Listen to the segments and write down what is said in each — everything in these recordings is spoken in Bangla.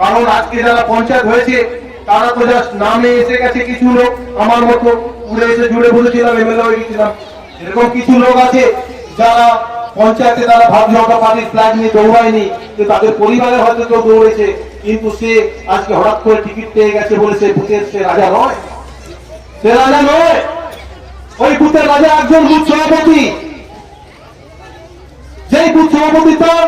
কারণ আজকে যারা পঞ্চায়েত হয়েছে, তারা তো জাস্ট নামে এসে গেছে কিছু লোক। আমার মতো উড়ে এসে জুড়ে বসেছিলাম এমএলএ হয়ে গেছিলাম। এরকম কিছু লোক আছে যারা পঞ্চায়েতে তারা ভারতীয় জনতা পার্টির ফ্ল্যাগ নিয়ে দৌড়ায়নি যে তাদের পরিবারে হয়তো কেউ দৌড়েছে, কিন্তু সে আজকে হঠাৎ করে টিকিট পেয়ে গেছে বলে সে বুথের সে রাজা নয়। সে রাজা নয়। ওই বুথের রাজা একজন বুথ সভাপতি। যেই বুথ সভাপতি তার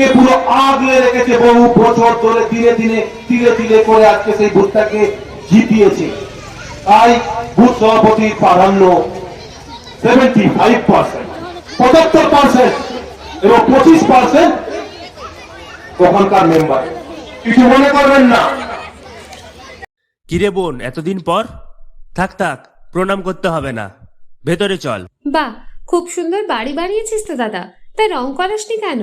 ভূতকে পুরো আগলে রেখেছে বহু বছর ধরে ধীরে ধীরে ধীরে ধীরে করে আজকে সেই ভূতটাকে জিতিয়েছে। তাই বুথ সভাপতির প্রাধান্য সেভেন্টি ফাইভ পার্সেন্ট পঁচাত্তর পার্সেন্ট এবং পঁচিশ পার্সেন্ট ওখানকার মেম্বার কিছু মনে করবেন না। কিরে বোন এতদিন পর? থাক থাক প্রণাম করতে হবে না। ভেতরে চল। বাহ খুব সুন্দর বাড়ি বানিয়েছিস তো দাদা। তাই রং করাসনি কেন?